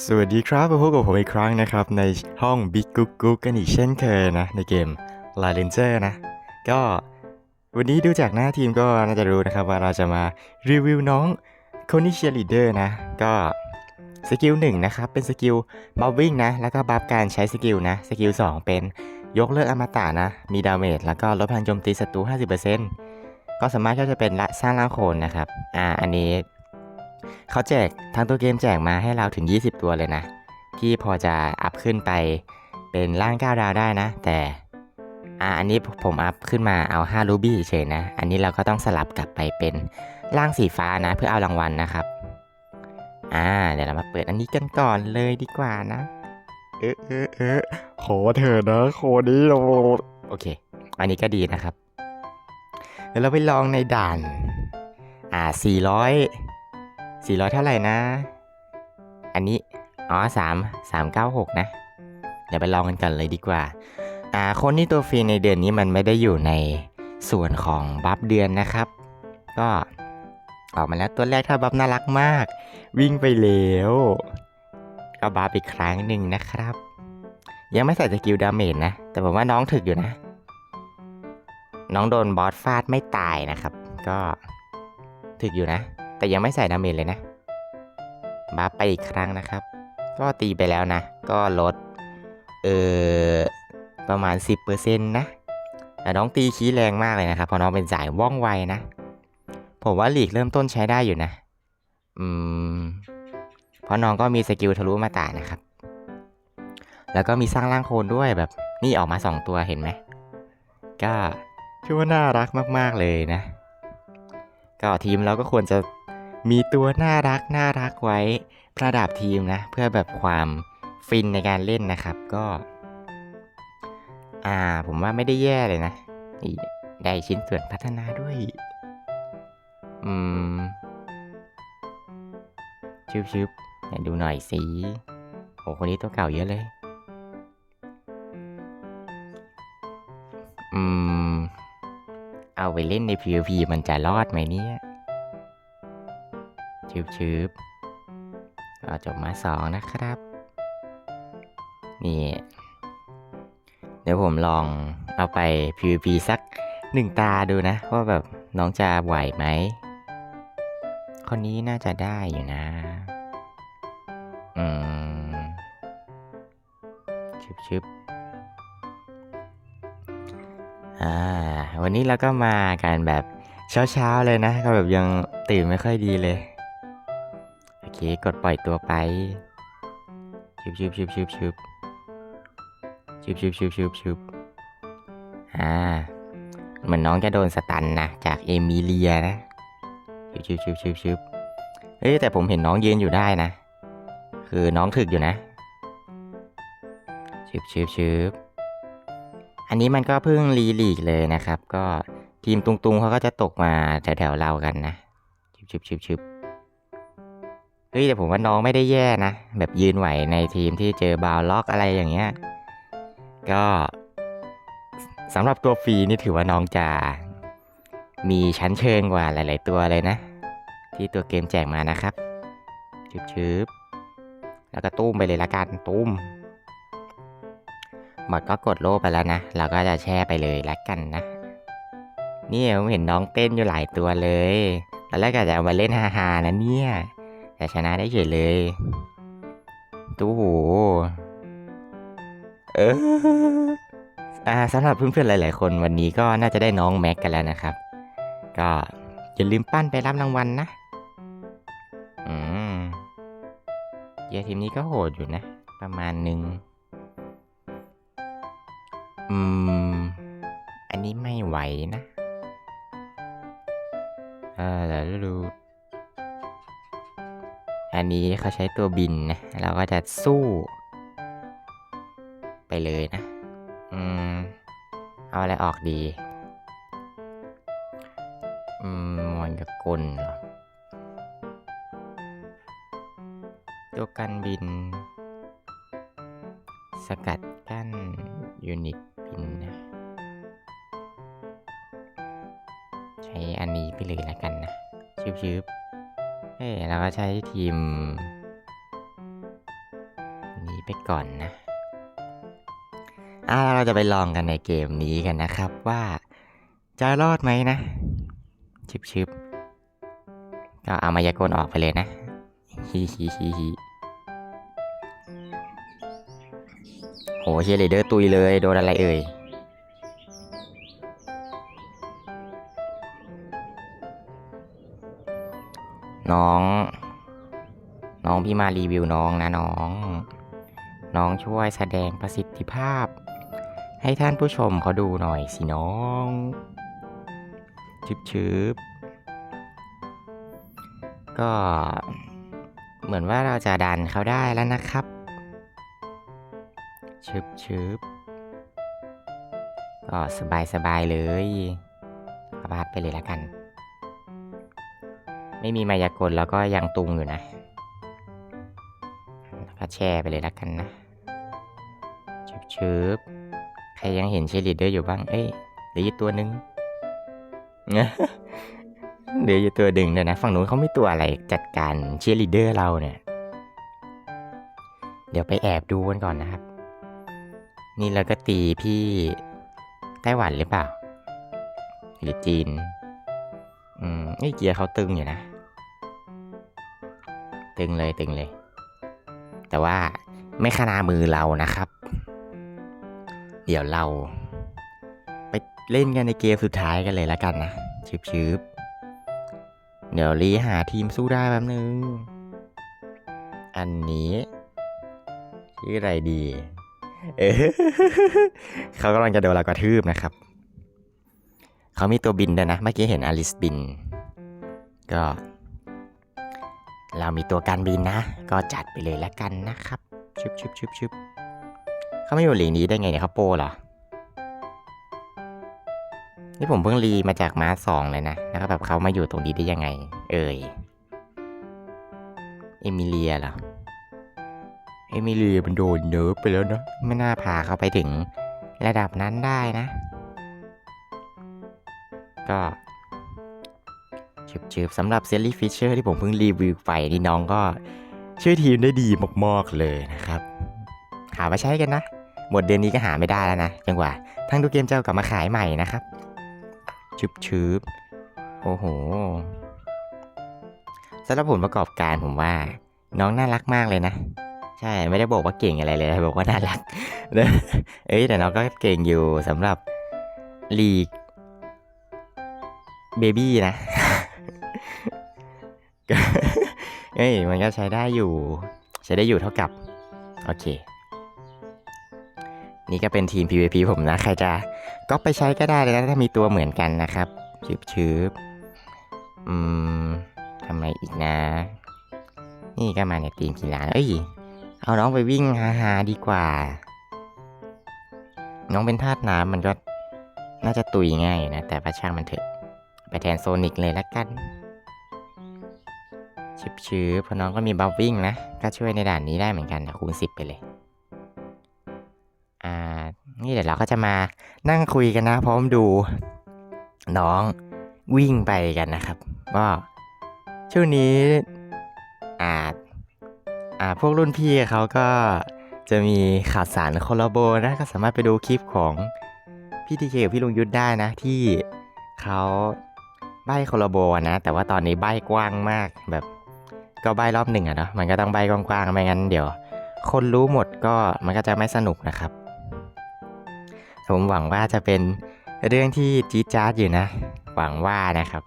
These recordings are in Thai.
สวัสดีครับมาพบกับผมอีกครั้งนะครับ ในห้อง Big กุ๊กกุ๊กกันอีกเช่นเคยนะ ในเกม l i เลนเจอร์นะ ก็วันนี้ดูจากหน้าทีมก็น่าจะรู้นะครับ ว่าเราจะมารีวิวน้องคนนี้เชียร์ลีดเดอร์นะ ก็สกิลหนึ่งนะครับ เป็นสกิลบัฟวิ่งนะ แล้วก็บัฟการใช้สกิลนะ สกิล 2 เป็นยกเลิกอมตะนะ มีดาเมจแล้วก็ลดพลังโจมตีศัตรู 50%ก็สามารถที่จะเป็นละสร้างร่างโคนนะครับ อ่า อันนี้ เขาแจกทางตัวเกมแจกมาให้เราถึง 20 ตัวเลยนะ ที่พอจะอัพขึ้นไปเป็นร่าง 9 ดาวได้นะ แต่อ่าอันนี้ผมอัพขึ้นมาเอา5รูบี้เฉยนะ อันนี้เราก็ต้องสลับกลับไปเป็นร่างสีฟ้านะเพื่อเอารางวัลนะครับ อ่าเดี๋ยวเรามาเปิดอันนี้กันก่อนเลยดีกว่านะ เอ๊ะเอ๊ะเอ๊ะขอเถอะนะโคนี้เราโอเค อันนี้ก็ดีนะครับเดี๋ยวเราไปลองในด่าน อ่า 400 400 เท่าไหร่นะ อันนี้ อ๋อ3 396นะ เดี๋ยวไปลองกันกันเลยดีกว่า อ่า คนที่ตัวฟรีในเดือนนี้มันไม่ได้อยู่ในส่วนของบัฟเดือนนะครับ ก็ออกมาแล้วตัวแรกถ้าบัฟน่ารักมาก วิ่งไปแล้วก็บัฟอีกครั้งหนึ่งนะครับ ยังไม่ใส่สกิลดาเมจนะ แต่ผมว่าน้องถึกอยู่นะ น้องโดนบอสฟาดไม่ตายนะครับ ก็ถึกอยู่นะ แต่ยังไม่ใส่ดาเมจเลยนะบัฟไปอีกครั้งนะครับ ก็ตีไปแล้วนะ ก็ลด เออประมาณ 10%นะแต่น้องตีขี้แรงมากเลยนะครับเพราะน้องเป็นสายว่องไวนะ ผมว่าหลีกเริ่มต้นใช้ได้อยู่นะ อืม เพราะน้องก็มีสกิลทะลุมาตานะครับ แล้วก็มีสร้างร่างโคลนด้วยแบบนี่ออกมา 2 ตัวเห็นไหม ก็ชื่อว่าน่ารักมาก ๆ เลยนะ ก็ทีมเราก็ควรจะ มีตัวน่ารักน่ารักไว้ประดับทีมนะ เพื่อแบบความฟินในการเล่นนะครับก็ อ่าผมว่าไม่ได้แย่เลยนะได้ชิ้นส่วนพัฒนาด้วย อืมชึบชึบดูหน่อยสิโหคนนี้ตัวเก่าเยอะเลย อืม เอาไปเล่นใน PVP มันจะรอดไหมเนี่ย ชืบชืบก็จบมาสองนะครับ นี่ เดี๋ยวผมลองเอาไป PVP สักหนึ่งตาดูนะ ว่าแบบน้องจะไหวไหม คนนี้น่าจะได้อยู่นะ อืมชึบชึบอ่า วันนี้เราก็มากันแบบเช้าๆเลยนะ ก็แบบยังตื่นไม่ค่อยดีเลย เคกดปล่อยตัวไปชุบชุบชุบชุบชุบชุบชุบชุบชุบชุบอ่า เหมือนน้องจะโดนสตันนะ จากเอมิเลียนะชุบชุบชุบชุบชุบเฮ้ยแต่ผมเห็นน้องยืนอยู่ได้นะ คือน้องถึกอยู่นะชุบชุบชุบอันนี้มันก็เพิ่งรีลีกเลยนะครับ ก็ทีมตุงตุงๆเขาก็จะตกมาแถวๆเรากันนะชุบชุบชุบชุบ เฮ้ยแต่ผมว่าน้องไม่ได้แย่นะ แบบยืนไหวในทีมที่เจอบาวล็อกอะไรอย่างเงี้ย ก็สำหรับตัวฟรีนี่ถือว่าน้องจะมีชั้นเชิงกว่าหลาย ๆ ตัวเลยนะ ที่ตัวเกมแจกมานะครับชึบชึบแล้วก็ตุ้มไปเลยละกันตุ้มหมดก็กดโล่ไปแล้วนะ เราก็จะแช่ไปเลยละกันนะ นี่ผมเห็นน้องเต้นอยู่หลายตัวเลยตอนแรกก็จะเอามาเล่นฮาๆนะเนี่ย แต่ชนะได้เฉยเลยตู้หูเอออ่าสำหรับเพื่อนๆหลาย ๆ คนวันนี้ก็น่าจะได้น้องแม็กกันแล้วนะครับ ก็อย่าลืมปั้นไปรับรางวัลนะ อืมเกียร์ทีมนี้ก็โหดอยู่นะ ประมาณหนึ่งอืม อันนี้ไม่ไหวนะเออเดี๋ยวดู อันนี้เขาใช้ตัวบินนะ เราก็จะสู้ ไปเลยนะ อืม เอาอะไรออกดี อืมมอนกับกลเหรอ ตัวกันบิน สกัดกั้นยูนิตบินนะ ใช้อันนี้ไปเลยแล้วกันนะชืบๆ เฮ้ยเราก็ใช้ทีม นี้ไปก่อนนะ อ่าเราจะไปลองกันในเกมนี้กันนะครับว่าจะรอดไหมนะ ชิบชิบก็เอามายากลออกไปเลยนะฮิฮิฮิฮิโหเชียร์ลีเดอร์ตุยเลย โดนอะไรเอ่ย น้อง น้องพี่มารีวิวน้องนะน้อง น้องช่วยแสดงประสิทธิภาพ ให้ท่านผู้ชมเขาดูหน่อยสิน้องชืบชืบก็เหมือนว่าเราจะดันเขาได้แล้วนะครับชึบชึบก็สบายสบายเลยอาบาดไปเลยแล้วกัน ไม่มีมายากลแล้วก็ยังตุงอยู่นะแล้วก็แช่ไปเลยแล้วกันนะชึบชึบใครยังเห็นเชลิดเดอร์อยู่บ้าง เอ้ยเหลืออยู่ตัวหนึ่งเหลืออยู่ตัวดึงเลยนะ ฝั่งนู้นเขาไม่ตัวอะไรจัดการเชียร์ลีดเดอร์เราเนี่ย เดี๋ยวไปแอบดูกันก่อนนะครับ นี่เราก็ตีพี่ไต้หวันหรือเปล่า หรือจีน อืมไอ้เกียร์เขาตึงอยู่นะ ตึงเลยตึงเลย แต่ว่าไม่ขนามือเรานะครับ เดี๋ยวเรา ไปเล่นกันในเกมสุดท้ายกันเลยแล้วกันนะชืบชืบเดี๋ยวรีหาทีมสู้ได้แป๊บนึง อันนี้ชื่ออะไรดี เออเขากำลังจะโดนเรากระทืบนะครับ เขามีตัวบินด้วยนะ เมื่อกี้เห็นอลิสบิน ก็ เรามีตัวการบินนะ ก็จัดไปเลยแล้วกันนะครับชุบชุบชุบชุบเขาไม่อยู่หลีกนี้ได้ไงเนี่ยเขาโปเหรอ นี่ผมเพิ่งรีมาจากม้าสองเลยนะ แล้วก็แบบเขามาอยู่ตรงนี้ได้ยังไง เอ่ย เอมิเลียเหรอ เอมิเลียมันโดนเนิร์ฟไปแล้วเนะไม่น่าพาเขาไปถึงระดับนั้นได้นะ ก็ ชืบๆสำหรับเซลลี่ฟิชเชอร์ที่ผมเพิ่งรีวิวไปนี่น้องก็ช่วยทีมได้ดีมากๆเลยนะครับ หามาใช้กันนะ หมดเดือนนี้ก็หาไม่ได้แล้วนะจังหวะทั้งดูเกมเจ้ากลับมาขายใหม่นะครับชุบชืบโอ้โหสำหรับผลประกอบการผมว่า น้องน่ารักมากเลยนะ ใช่ไม่ได้บอกว่าเก่งอะไรเลยบอกว่าน่ารักเอ้ยแต่น้องก็เก่งอยู่สำหรับลีกเบบี้นะ เอ้ยมันก็ใช้ได้อยู่ ใช้ได้อยู่เท่ากับ โอเค นี่ก็เป็นทีม PVP ผมนะ ใครจะก็ไปใช้ก็ได้เลยนะถ้ามีตัวเหมือนกันนะครับชืบชืบอืมทำไมอีกนะ นี่ก็มาในทีมกีฬาเอ้ย เอาน้องไปวิ่งฮาฮาดีกว่า น้องเป็นธาตุน้ำมันก็น่าจะตุยง่ายนะ แต่ประช่างมันเถอะ ไปแทนโซนิกเลยละกัน ชิบชืบเพราะน้องก็มีบัฟวิ่งนะ ก็ช่วยในด่านนี้ได้เหมือนกันนะคูณสิบไปเลย อ่า นี่เดี๋ยวเราก็จะมานั่งคุยกันนะ พร้อมดูน้องวิ่งไปกันนะครับ ก็ช่วงนี้อ่าอ่าพวกรุ่นพี่เขาก็จะมีข่าวสารคอลลาโบนะ ก็สามารถไปดูคลิปของพี่ทีเคกับพี่ลุงยุทธได้นะ ที่เขาใบคอลลาโบนะ แต่ว่าตอนนี้ใบกว้างมากแบบ ก็ใบรอบหนึ่งอะเนาะมันก็ต้องใบกว้างๆไม่งั้นเดี๋ยว คนรู้หมดก็มันก็จะไม่สนุกนะครับ ผมหวังว่าจะเป็นเรื่องที่จี๊ดจ๊าดอยู่นะ หวังว่านะครับ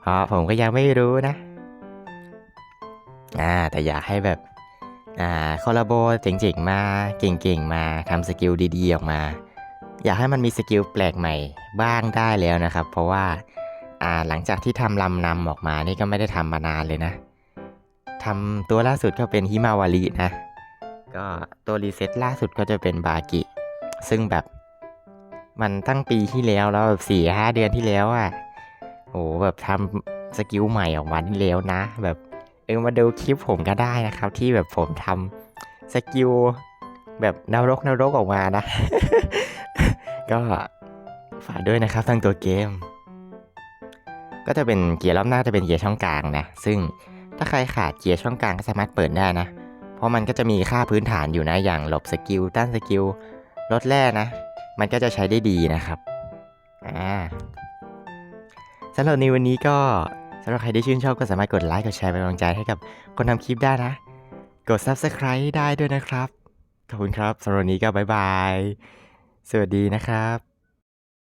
เพราะผมก็ยังไม่รู้นะอ่าแต่อยากให้แบบอ่าคอลลาโบเจ๋งๆมาเก่งๆมาทำสกิลดีๆออกมา อยากให้มันมีสกิลแปลกใหม่บ้างได้แล้วนะครับ เพราะว่าอ่าหลังจากที่ทำลำนำออกมานี่ก็ไม่ได้ทำมานานเลยนะ ทำตัวล่าสุดก็เป็นฮิมาวารีนะ ก็ตัวรีเซ็ตล่าสุดก็จะเป็นบากิ ซึ่งแบบมันตั้งปีที่แล้วแล้วแบบสี่ห้าเดือนที่แล้วอะ่ะโอ้แบบทำสกิลใหม่ออกมาที่แล้วนะ แบบเออมาดูคลิปผมก็ได้นะครับ ที่แบบผมทำสกิลแบบนรกนรกออกมานะ ก็ฝากด้วยนะครับทั้งตัวเกม ก็จะเป็นเกียร์รอบหน้าจะเป็นเกียร์ช่องกลางนะ ซึ่ง ถ้าใครขาดเกียร์ช่องกลางก็สามารถเปิดได้นะผราะมันก็จะมีค่าพื้นฐานอยู่นะ อย่างหลบสกิลต้านสกิลลดแร่นะ มันก็จะใช้ได้ดีนะครับ อ่าสำหรับในวันนี้ก็สำหรับใครที่ชื่นชอบก็สามารถกดไลค์ กดแชร์เป็นกำลังใจให้กับคนทำคลิปได้นะ กด Subscribe ได้ด้วยนะครับ ขอบคุณครับสำหรับวันนี้ก็บ๊ายบาย สวัสดีนะครับ